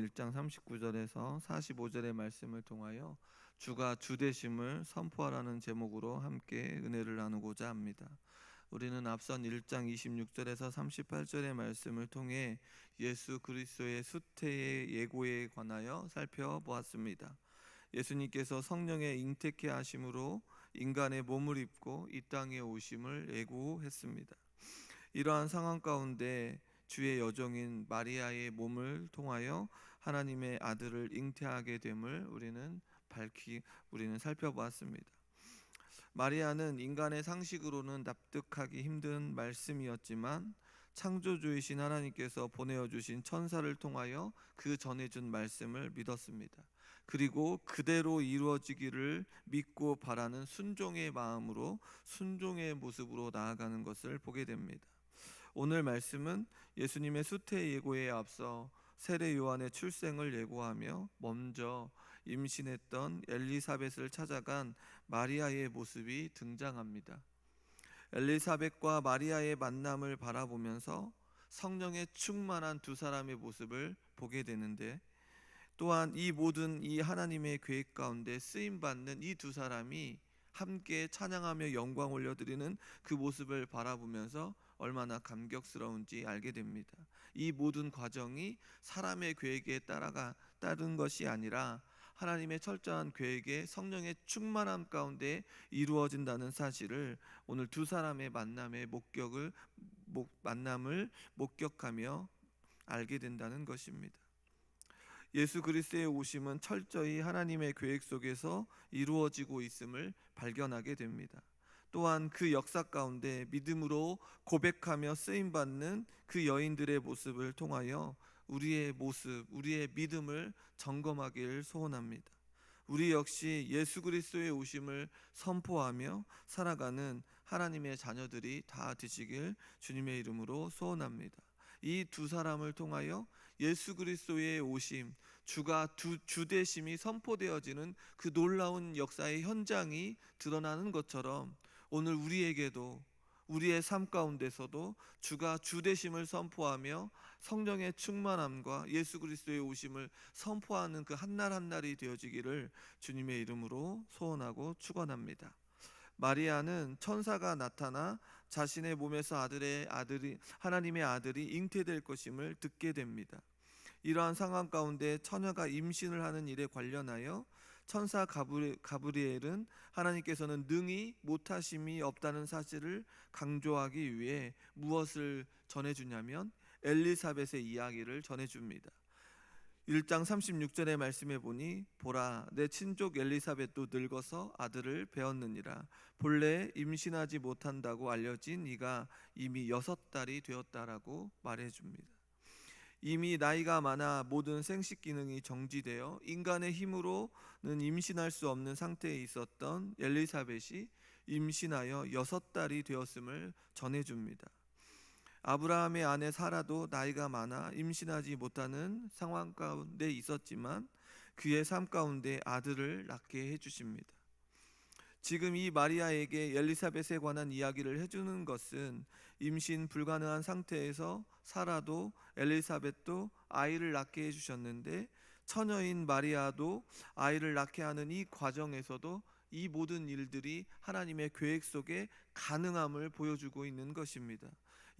1장 39절에서 45절의 말씀을 통하여 주가 주되심을 선포하라는 제목으로 함께 은혜를 나누고자 합니다. 우리는 앞선 1장 26절에서 38절의 말씀을 통해 예수 그리스도의 수태의 예고에 관하여 살펴보았습니다. 예수님께서 성령의 잉태케 하심으로 인간의 몸을 입고 이 땅에 오심을 예고했습니다. 이러한 상황 가운데 주의 여종인 마리아의 몸을 통하여 하나님의 아들을 잉태하게 됨을 우리는 밝히 우리는 살펴보았습니다. 마리아는 인간의 상식으로는 납득하기 힘든 말씀이었지만 창조주이신 하나님께서 보내어 주신 천사를 통하여 그 전해 준 말씀을 믿었습니다. 그리고 그대로 이루어지기를 믿고 바라는 순종의 마음으로 순종의 모습으로 나아가는 것을 보게 됩니다. 오늘 말씀은 예수님의 수태 예고에 앞서 세례 요한의 출생을 예고하며 먼저 임신했던 엘리사벳을 찾아간 마리아의 모습이 등장합니다. 엘리사벳과 마리아의 만남을 바라보면서 성령의 충만한 두 사람의 모습을 보게 되는데 또한 이 모든 이 하나님의 계획 가운데 쓰임 받는 이 두 사람이 함께 찬양하며 영광 올려드리는 그 모습을 바라보면서 얼마나 감격스러운지 알게 됩니다. 이 모든 과정이 사람의 계획에 따라가 따른 것이 아니라 하나님의 철저한 계획에 성령의 충만함 가운데 이루어진다는 사실을 오늘 두 사람의 만남의 목격을 목, 만남을 목격하며 알게 된다는 것입니다. 예수 그리스도의 오심은 철저히 하나님의 계획 속에서 이루어지고 있음을 발견하게 됩니다. 또한 그 역사 가운데 믿음으로 고백하며 쓰임 받는 그 여인들의 모습을 통하여 우리의 모습, 우리의 믿음을 점검하길 소원합니다. 우리 역시 예수 그리스도의 오심을 선포하며 살아가는 하나님의 자녀들이 다 되시길 주님의 이름으로 소원합니다. 이 두 사람을 통하여 예수 그리스도의 오심, 주가 두, 주대심이 선포되어지는 그 놀라운 역사의 현장이 드러나는 것처럼 오늘 우리에게도 우리의 삶 가운데서도 주가 주대심을 선포하며 성령의 충만함과 예수 그리스도의 오심을 선포하는 그 한날 한날이 되어지기를 주님의 이름으로 소원하고 축원합니다. 마리아는 천사가 나타나 자신의 몸에서 아들의 아들이 하나님의 아들이 잉태될 것임을 듣게 됩니다. 이러한 상황 가운데 처녀가 임신을 하는 일에 관련하여 천사 가브리엘은 하나님께서는 능히 못하심이 없다는 사실을 강조하기 위해 무엇을 전해주냐면 엘리사벳의 이야기를 전해줍니다. 1장 36절의 말씀에 보니 보라 내 친족 엘리사벳도 늙어서 아들을 배웠느니라 본래 임신하지 못한다고 알려진 이가 이미 여섯 달이 되었다라고 말해 줍니다. 이미 나이가 많아 모든 생식 기능이 정지되어 인간의 힘으로는 임신할 수 없는 상태에 있었던 엘리사벳이 임신하여 여섯 달이 되었음을 전해줍니다. 아브라함의 아내 사라도 나이가 많아 임신하지 못하는 상황 가운데 있었지만 그의 삶 가운데 아들을 낳게 해주십니다. 지금 이 마리아에게 엘리사벳에 관한 이야기를 해주는 것은 임신 불가능한 상태에서 사라도 엘리사벳도 아이를 낳게 해주셨는데 처녀인 마리아도 아이를 낳게 하는 이 과정에서도 이 모든 일들이 하나님의 계획 속에 가능함을 보여주고 있는 것입니다.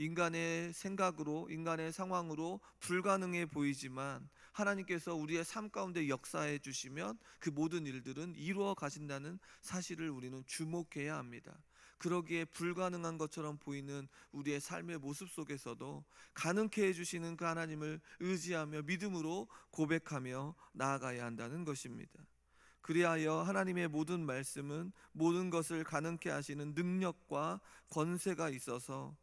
인간의 생각으로 인간의 상황으로 불가능해 보이지만 하나님께서 우리의 삶 가운데 역사해 주시면 그 모든 일들은 이루어 가신다는 사실을 우리는 주목해야 합니다. 그러기에 불가능한 것처럼 보이는 우리의 삶의 모습 속에서도 가능케 해주시는 그 하나님을 의지하며 믿음으로 고백하며 나아가야 한다는 것입니다. 그리하여 하나님의 모든 말씀은 모든 것을 가능케 하시는 능력과 권세가 있어서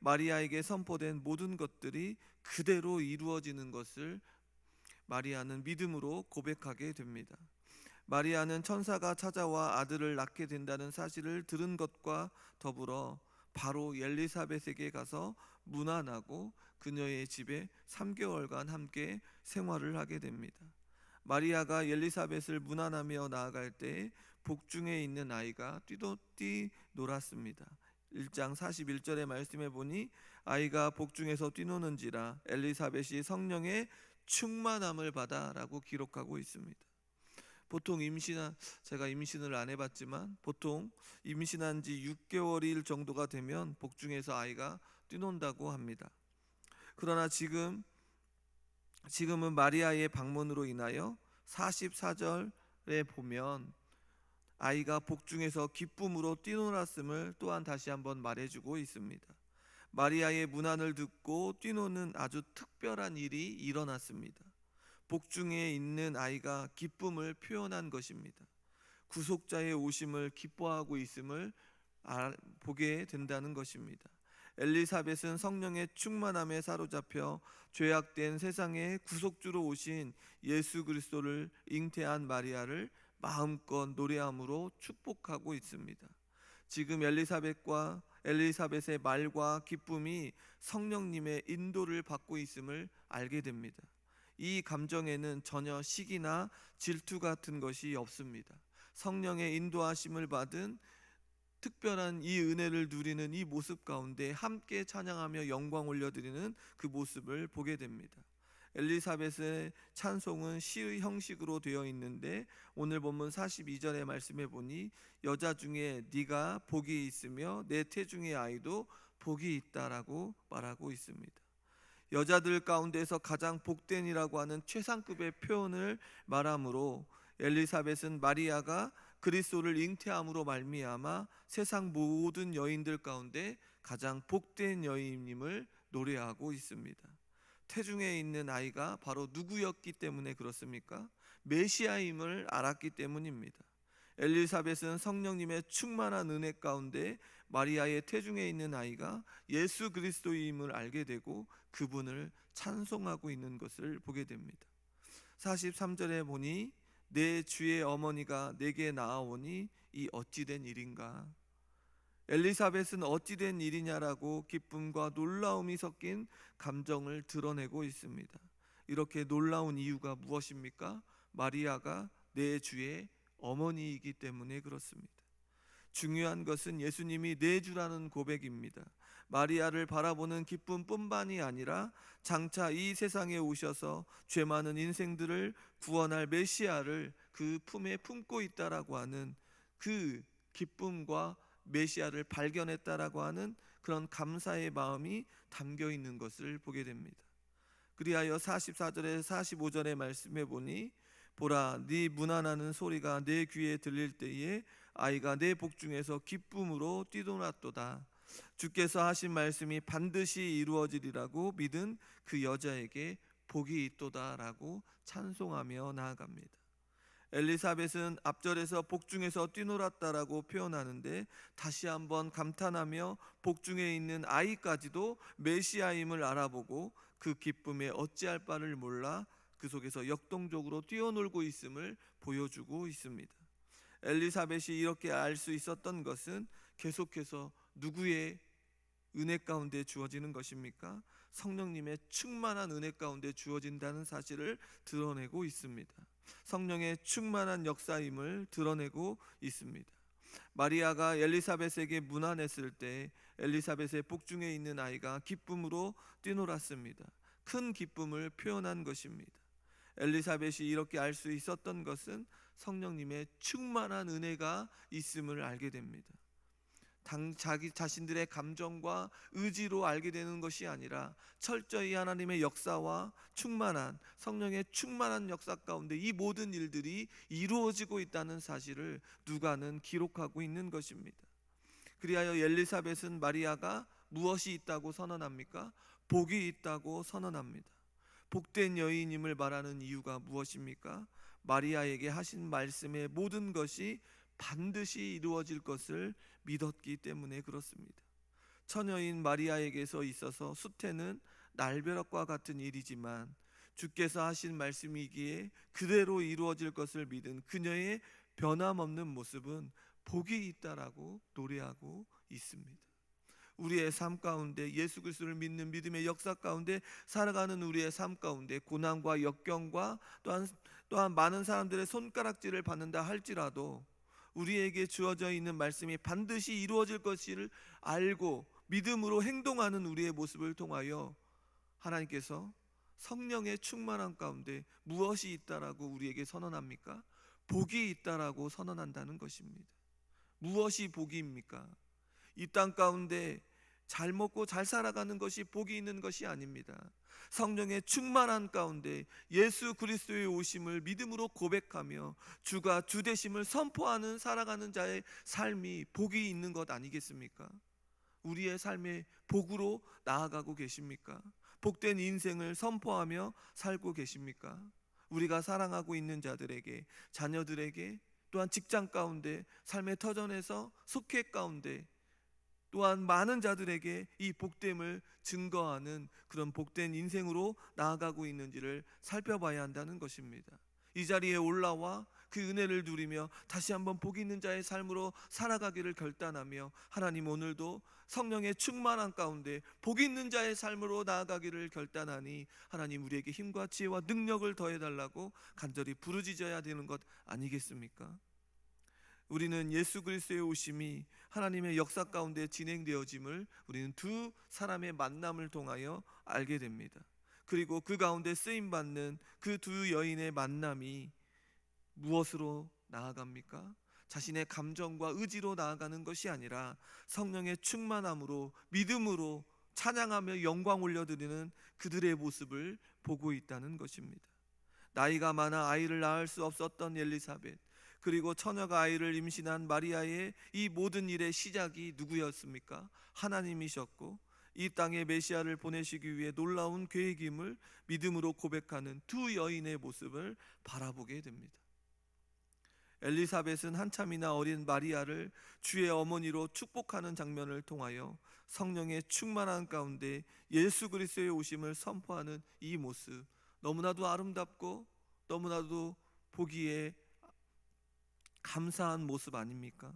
마리아에게 선포된 모든 것들이 그대로 이루어지는 것을 마리아는 믿음으로 고백하게 됩니다. 마리아는 천사가 찾아와 아들을 낳게 된다는 사실을 들은 것과 더불어 바로 엘리사벳에게 가서 문안하고 그녀의 집에 3개월간 함께 생활을 하게 됩니다. 마리아가 엘리사벳을 문안하며 나아갈 때 복중에 있는 아이가 뛰도뛰 놀았습니다. 1장 41절의 말씀에 보니 아이가 복중에서 뛰노는지라 엘리사벳이 성령의 충만함을 받아라고 기록하고 있습니다. 보통 임신한 제가 임신을 안 해봤지만 보통 임신한 지 6개월일 정도가 되면 복중에서 아이가 뛰논다고 합니다. 그러나 지금 지금은 마리아의 방문으로 인하여 44절에 보면 아이가 복중에서 기쁨으로 뛰놀았음을 또한 다시 한번 말해주고 있습니다. 마리아의 문안을 듣고 뛰노는 아주 특별한 일이 일어났습니다. 복중에 있는 아이가 기쁨을 표현한 것입니다. 구속자의 오심을 기뻐하고 있음을 알- 보게 된다는 것입니다. 엘리사벳은 성령의 충만함에 사로잡혀 죄악된 세상의 구속주로 오신 예수 그리스도를 잉태한 마리아를 마음껏 노래함으로 축복하고 있습니다. 지금 엘리사벳과 엘리사벳의 말과 기쁨이 성령님의 인도를 받고 있음을 알게 됩니다. 이 감정에는 전혀 시기나 질투 같은 것이 없습니다. 성령의 인도하심을 받은 특별한 이 은혜를 누리는 이 모습 가운데 함께 찬양하며 영광 올려드리는 그 모습을 보게 됩니다. 엘리사벳의 찬송은 시의 형식으로 되어 있는데 오늘 본문 42절의 말씀에 보니 여자 중에 네가 복이 있으며 내 태중의 아이도 복이 있다라고 말하고 있습니다. 여자들 가운데서 가장 복된이라고 하는 최상급의 표현을 말하므로 엘리사벳은 마리아가 그리스도를 잉태함으로 말미암아 세상 모든 여인들 가운데 가장 복된 여인임을 노래하고 있습니다. 태중에 있는 아이가 바로 누구였기 때문에 그렇습니까? 메시아임을 알았기 때문입니다. 엘리사벳은 성령님의 충만한 은혜 가운데 마리아의 태중에 있는 아이가 예수 그리스도임을 알게 되고 그분을 찬송하고 있는 것을 보게 됩니다. 43절에 보니 내 주의 어머니가 내게 나아오니 이 어찌된 일인가? 엘리사벳은 어찌된 일이냐라고 기쁨과 놀라움이 섞인 감정을 드러내고 있습니다. 이렇게 놀라운 이유가 무엇입니까? 마리아가 내 주의 어머니이기 때문에 그렇습니다. 중요한 것은 예수님이 내 주라는 고백입니다. 마리아를 바라보는 기쁨뿐만이 아니라 장차 이 세상에 오셔서 죄 많은 인생들을 구원할 메시아를 그 품에 품고 있다라고 하는 그 기쁨과 메시아를 발견했다라고 하는 그런 감사의 마음이 담겨 있는 것을 보게 됩니다. 그리하여 44절에 45절의 말씀에 보니 보라 네 문안하는 소리가 내 귀에 들릴 때에 아이가 내 복중에서 기쁨으로 뛰놀았도다. 주께서 하신 말씀이 반드시 이루어지리라고 믿은 그 여자에게 복이 있도다라고 찬송하며 나아갑니다. 엘리사벳은 앞절에서 복중에서 뛰놀았다라고 표현하는데 다시 한번 감탄하며 복중에 있는 아이까지도 메시아임을 알아보고 그 기쁨에 어찌할 바를 몰라 그 속에서 역동적으로 뛰어놀고 있음을 보여주고 있습니다. 엘리사벳이 이렇게 알 수 있었던 것은 계속해서 누구의 은혜 가운데 주어지는 것입니까? 성령님의 충만한 은혜 가운데 주어진다는 사실을 드러내고 있습니다. 성령의 충만한 역사임을 드러내고 있습니다. 마리아가 엘리사벳에게 문안했을 때 엘리사벳의 복중에 있는 아이가 기쁨으로 뛰놀았습니다. 큰 기쁨을 표현한 것입니다. 엘리사벳이 이렇게 알 수 있었던 것은 성령님의 충만한 은혜가 있음을 알게 됩니다. 당 자기 자신들의 감정과 의지로 알게 되는 것이 아니라 철저히 하나님의 역사와 충만한 성령의 충만한 역사 가운데 이 모든 일들이 이루어지고 있다는 사실을 누가는 기록하고 있는 것입니다. 그리하여 엘리사벳은 마리아가 무엇이 있다고 선언합니까? 복이 있다고 선언합니다. 복된 여인임을 말하는 이유가 무엇입니까? 마리아에게 하신 말씀의 모든 것이 반드시 이루어질 것을 믿었기 때문에 그렇습니다. 처녀인 마리아에게서 있어서 수태는 날벼락과 같은 일이지만 주께서 하신 말씀이기에 그대로 이루어질 것을 믿은 그녀의 변함없는 모습은 복이 있다라고 노래하고 있습니다. 우리의 삶 가운데 예수 그리스도를 믿는 믿음의 역사 가운데 살아가는 우리의 삶 가운데 고난과 역경과 또한 또한 많은 사람들의 손가락질을 받는다 할지라도 우리에게 주어져 있는 말씀이 반드시 이루어질 것을 알고 믿음으로 행동하는 우리의 모습을 통하여 하나님께서 성령의 충만함 가운데 무엇이 있다라고 우리에게 선언합니까? 복이 있다라고 선언한다는 것입니다. 무엇이 복이입니까? 이 땅 가운데 잘 먹고 잘 살아가는 것이 복이 있는 것이 아닙니다. 성령의 충만한 가운데 예수 그리스도의 오심을 믿음으로 고백하며 주가 주 되심을 선포하는 살아가는 자의 삶이 복이 있는 것 아니겠습니까? 우리의 삶의 복으로 나아가고 계십니까? 복된 인생을 선포하며 살고 계십니까? 우리가 사랑하고 있는 자들에게 자녀들에게 또한 직장 가운데 삶의 터전에서 속회 가운데 또한 많은 자들에게 이 복됨을 증거하는 그런 복된 인생으로 나아가고 있는지를 살펴봐야 한다는 것입니다. 이 자리에 올라와 그 은혜를 누리며 다시 한번 복 있는 자의 삶으로 살아가기를 결단하며 하나님 오늘도 성령의 충만한 가운데 복 있는 자의 삶으로 나아가기를 결단하니 하나님 우리에게 힘과 지혜와 능력을 더해 달라고 간절히 부르짖어야 되는 것 아니겠습니까? 우리는 예수 그리스도의 오심이 하나님의 역사 가운데 진행되어짐을 우리는 두 사람의 만남을 통하여 알게 됩니다. 그리고 그 가운데 쓰임 받는 그 두 여인의 만남이 무엇으로 나아갑니까? 자신의 감정과 의지로 나아가는 것이 아니라 성령의 충만함으로 믿음으로 찬양하며 영광 올려드리는 그들의 모습을 보고 있다는 것입니다. 나이가 많아 아이를 낳을 수 없었던 엘리사벳 그리고 처녀가 아이를 임신한 마리아의 이 모든 일의 시작이 누구였습니까? 하나님이셨고 이 땅에 메시아를 보내시기 위해 놀라운 계획임을 믿음으로 고백하는 두 여인의 모습을 바라보게 됩니다. 엘리사벳은 한참이나 어린 마리아를 주의 어머니로 축복하는 장면을 통하여 성령의 충만한 가운데 예수 그리스도의 오심을 선포하는 이 모습 너무나도 아름답고 너무나도 보기에 감사한 모습 아닙니까?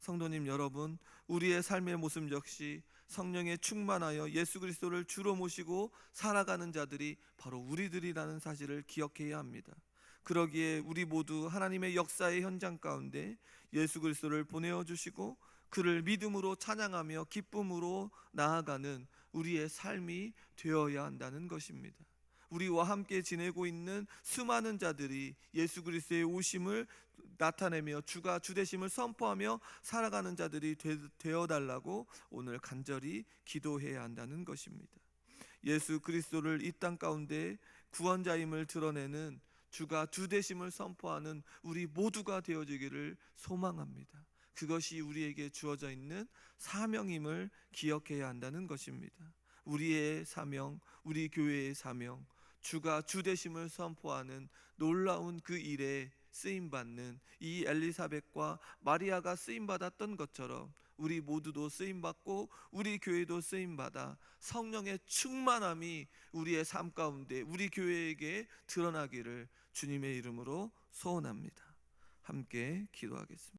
성도님 여러분, 우리의 삶의 모습 역시 성령에 충만하여 예수 그리스도를 주로 모시고 살아가는 자들이 바로 우리들이라는 사실을 기억해야 합니다. 그러기에 우리 모두 하나님의 역사의 현장 가운데 예수 그리스도를 보내어 주시고 그를 믿음으로 찬양하며 기쁨으로 나아가는 우리의 삶이 되어야 한다는 것입니다. 우리와 함께 지내고 있는 수많은 자들이 예수 그리스도의 오심을 나타내며 주가 주되심을 선포하며 살아가는 자들이 되어 달라고 오늘 간절히 기도해야 한다는 것입니다. 예수 그리스도를 이 땅 가운데 구원자임을 드러내는 주가 주되심을 선포하는 우리 모두가 되어지기를 소망합니다. 그것이 우리에게 주어져 있는 사명임을 기억해야 한다는 것입니다. 우리의 사명, 우리 교회의 사명, 주가 주되심을 선포하는 놀라운 그 일에 쓰임 받는 이 엘리사벳과 마리아가 쓰임 받았던 것처럼 우리 모두도 쓰임 받고 우리 교회도 쓰임 받아 성령의 충만함이 우리의 삶 가운데 우리 교회에게 드러나기를 주님의 이름으로 소원합니다. 함께 기도하겠습니다.